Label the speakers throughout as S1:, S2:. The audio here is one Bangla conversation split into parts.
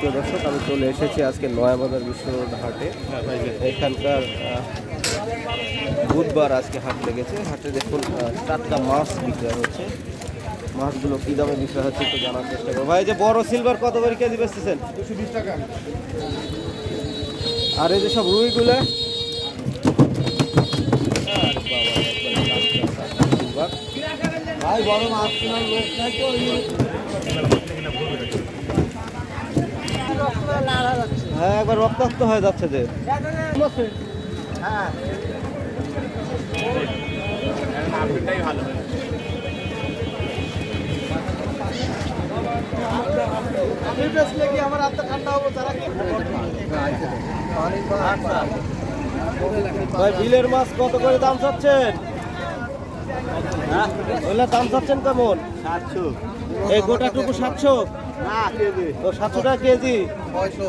S1: প্রিয় দর্শক আমি চলে এসেছি আজকে নয়াবাজার বিশ্ব হাটে। এখানকার বুধবার আজকে হাট লেগেছে। হাটে দেখুন টাটকা মাছ বিক্রয় হচ্ছে। মাছগুলো কী দামে বিক্রয় হচ্ছে একটু জানার চেষ্টা করব। ভাই এই যে বড় সিলভার কত করে কেজি বেচতেছেন?
S2: দুশো বিশ টাকা।
S1: আর এই যে সব রুইগুলো?
S2: ভাই বড় মাছ কেনার লোক নাই তো
S1: হ্যাঁ একবার রক্তাক্ত হয়ে যাচ্ছে যে।
S2: আমার ঠান্ডা
S1: বিলের মাছ কত করে দাম চাচ্ছেন? ওইগুলা দাম চাচ্ছেন কেমন?
S2: সাতশো।
S1: এই গোটাটুকু সাতশো?
S2: না কেজি।
S1: ও সাতশো টাকা কেজি।
S2: ছয়শো।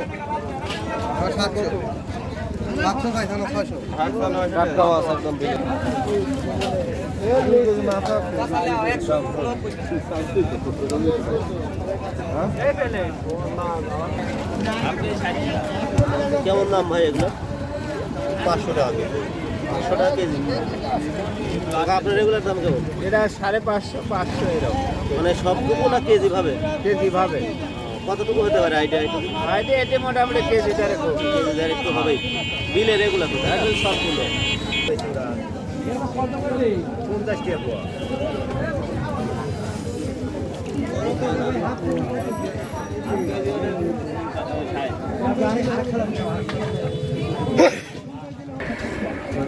S1: কেমন দাম ভাই এগুলো?
S2: পাঁচশো টাকা কেজি।
S1: পাঁচশো টাকা কেজি। কাকা আপনার রেগুলার দাম কেমন?
S2: এটা সাড়ে পাঁচশো পাঁচশো এরকম।
S1: মানে সবটুকু না কেজি ভাবে?
S2: কেজি ভাবে।
S1: কতটুকু হতে পারে আইডিয়া একটু?
S2: আইডি এটি মোটামুটি কেজি চারে
S1: কেজি দেড় একটু হবেই। বিলে রেগুলার তো
S2: সবগুলো পঞ্চাশ টাকা পোয়া।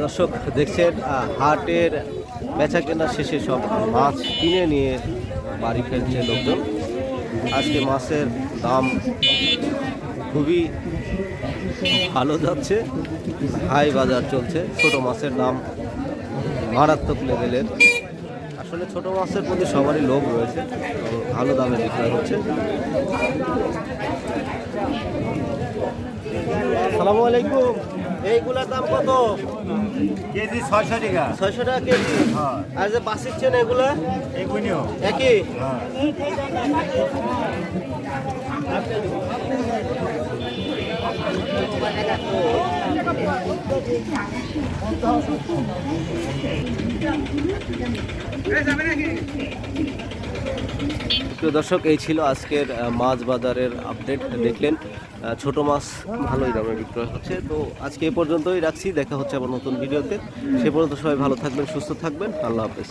S1: দর্শক দেখছেন হাটের বেচা কেনার শেষে সব মাছ কিনে নিয়ে বাড়ি ফেলছে লোকজন। আজকে মাছের দাম খুবই ভালো যাচ্ছে, হাই বাজার চলছে। ছোট মাছের দাম মারাত্মক লেভেলের। আসলে ছোট মাছের প্রতি সবারই লোভ রয়েছে ভালো দামে বিক্রয় হচ্ছে। সালামু আলাইকুম। এইগুলার দাম কত?
S2: কেজি ছয়শো টাকা।
S1: ছয়শো টাকা কেজি।
S2: হ্যাঁ।
S1: আর যে বাসিচ্ছেন এগুলা?
S2: এগুলিও
S1: একই?
S2: হ্যাঁ।
S1: প্রিয় দর্শক, এই ছিল আজকের মাছ বাজারের আপডেট। দেখলেন ছোট মাছ ভালোই দামে বিক্রয় হচ্ছে। তো আজকে এ পর্যন্তই রাখছি। দেখা হচ্ছে আবার নতুন ভিডিওতে। সে পর্যন্ত সবাই ভালো থাকবেন, সুস্থ থাকবেন। আল্লাহ হাফেজ।